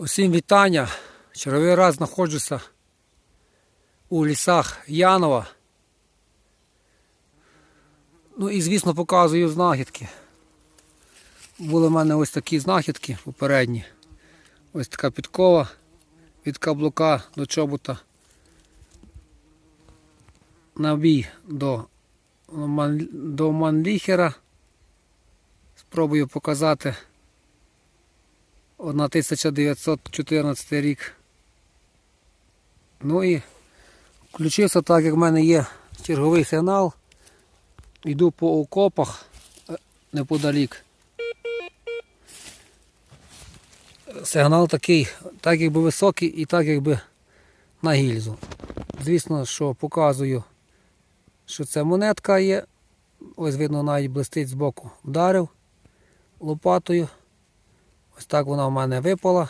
Усім вітання. Черговий раз знаходжуся у лісах Янова. Ну і звісно показую знахідки. Були в мене ось такі знахідки попередні. Ось така підкова від каблука до чобота. Набій до, до манліхера. Спробую показати. 1914 рік. Ну і включився так, як в мене є черговий сигнал. Йду по окопах е, неподалік. Сигнал такий, так якби високий і так якби на гільзу. Звісно, що показую, що це монетка є. Ось видно навіть блистить збоку. Вдарив лопатою. Ось так вона в мене випала.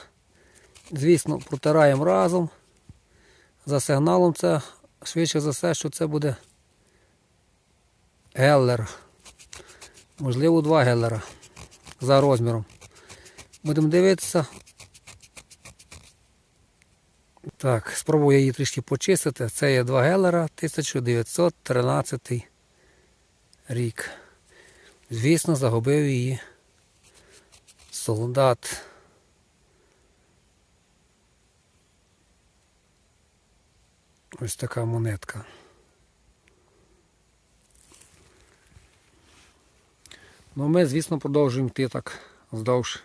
Звісно, протираємо разом. За сигналом це швидше за все, що це буде геллер. Можливо, два геллера за розміром. Будемо дивитися. Так, спробую її трішки почистити. Це є два геллера 1913 рік. Звісно, загубив її солдат. Ось така монетка. Ну, ми, звісно, продовжуємо йти так вздовж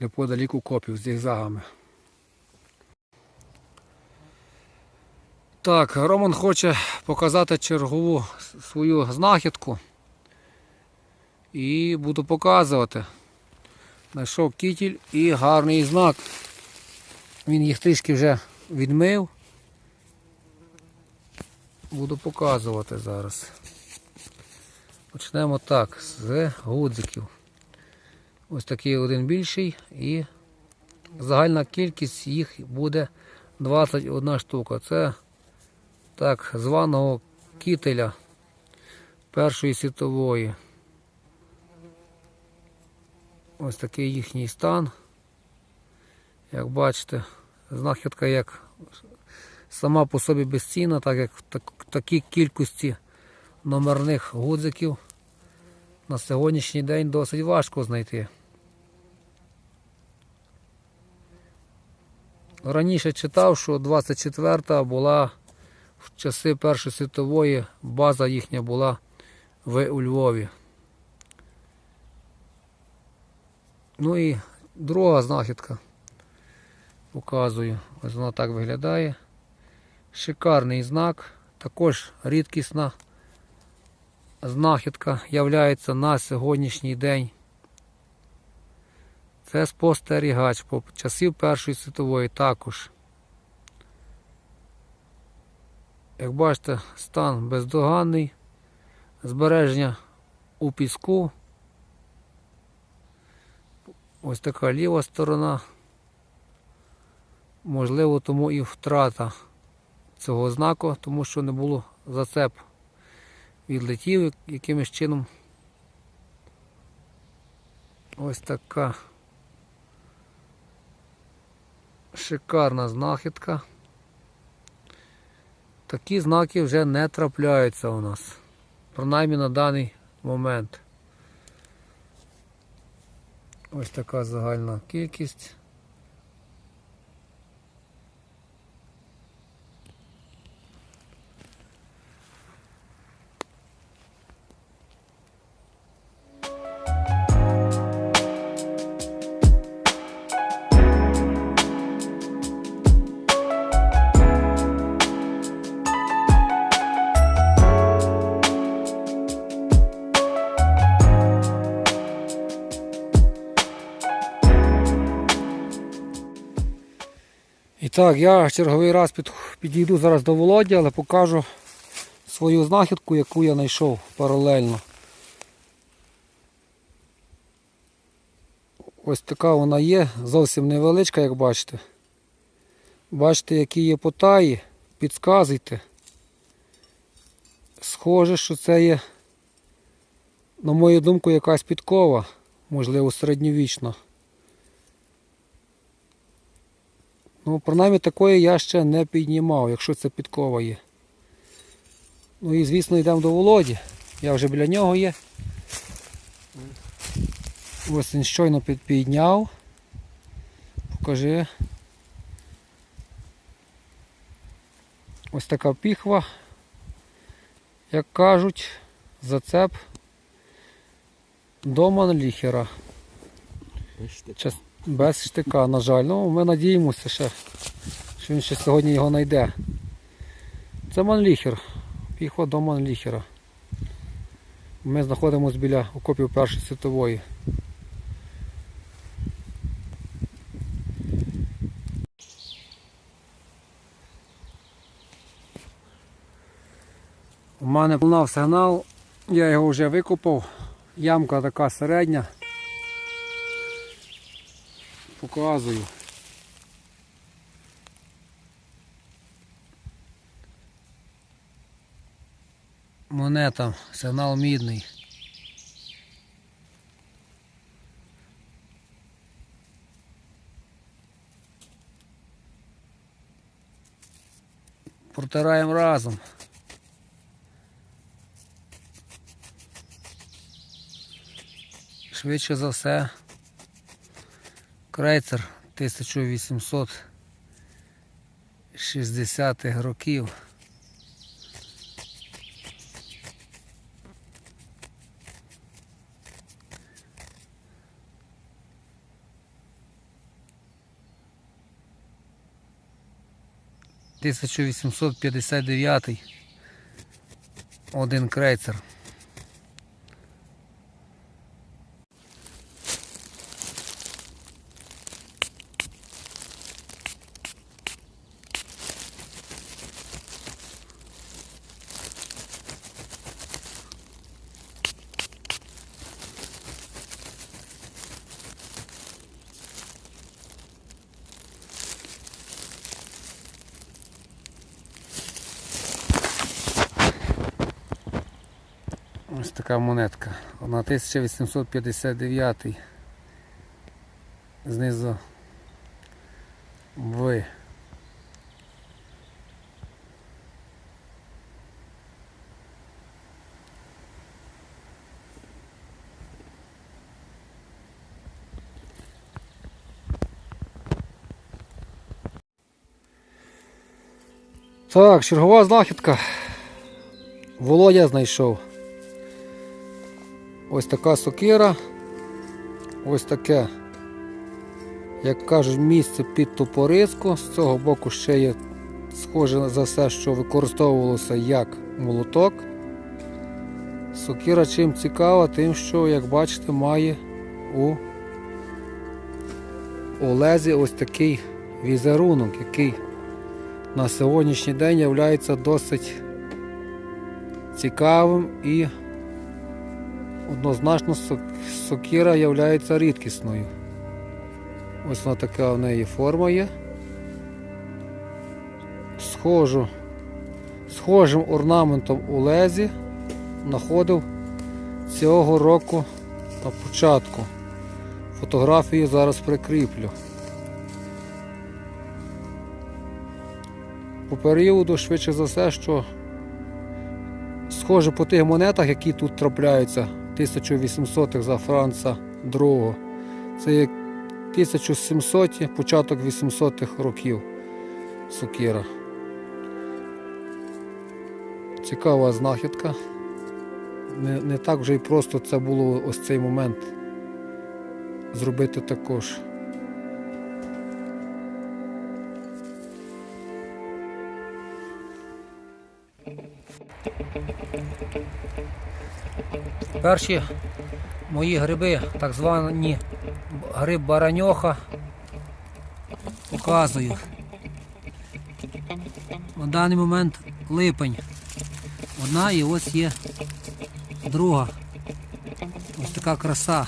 неподалік копів з зігзагами. Так, Роман хоче показати чергову свою знахідку. І буду показувати. Знайшов кітіль і гарний знак. Він їх трішки вже відмив. Буду показувати зараз. Почнемо так, з гудзиків. Ось такий один більший і загальна кількість їх буде 21 штука. Це так званого кітеля Першої світової. Ось такий їхній стан. Як бачите, знахідка як сама по собі безцінна, так як в так, такій кількості номерних гудзиків на сьогоднішній день досить важко знайти. Раніше читав, що 24-та була в часи Першої світової, база їхня була в у Львові. Ну і друга знахідка. Показую. Ось вона так виглядає. Шикарний знак. Також рідкісна знахідка являється на сьогоднішній день. Це спостерігач по часів Першої світової також. Як бачите, стан бездоганний, збереження у піску. Ось така ліва сторона. Можливо, тому і втрата цього знаку, тому що не було зацеп. Відлетів якимось чином. Ось така шикарна знахідка. Такі знаки вже не трапляються у нас, принаймні на даний момент. Ось така загальна кількість. Так, я черговий раз під, підійду зараз до Володя, але покажу свою знахідку, яку я знайшов паралельно. Ось така вона є, зовсім невеличка, як бачите. Бачите, які є потаї, підказуйте. Схоже, що це є, на мою думку, якась підкова, можливо, середньовічна. Ну, принаймні такої я ще не піднімав, якщо це підкова є. Ну і звісно йдемо до Володі. Я вже біля нього є. Ось він щойно під- підняв. Покажи. Ось така піхва. Як кажуть, зацеп до манліхера. Час- Без штика, на жаль. Ну, ми надіємося ще, що він ще сьогодні його знайде. Це манліхер. Піхва до манліхера. Ми знаходимося біля окопів Першої світової. У мене лунав сигнал, я його вже викопав. Ямка така середня. Показую. Монета, сигнал мідний. Протираємо разом. Швидше за все. Крейцер 1860-х років. Тисяча вісімсот п'ятдесят дев'ятий один крейцер. Ось така монетка. Вона 1859. Знизу В. Так, чергова знахідка. Володя знайшов. Ось така сокира. Ось таке, як кажуть, місце під топориску. З цього боку ще є схоже за все, що використовувалося як молоток. Сокира чим цікава, тим, що, як бачите, має у олезі ось такий візерунок, який на сьогоднішній день є досить цікавим і однозначно сокира є рідкісною. Ось вона така в неї форма є. Схожу, схожим орнаментом у лезі знаходив цього року на початку. Фотографію зараз прикріплю. По періоду, швидше за все, що схоже по тих монетах, які тут трапляються 1800-х за Франца II. Це є 1700 початок 800-х років сокира. Цікава знахідка. Не, не так вже і просто це було ось цей момент зробити також. Перші мої гриби, так звані гриб бараньоха, показую. На даний момент липень. Одна і ось є друга. Ось така краса.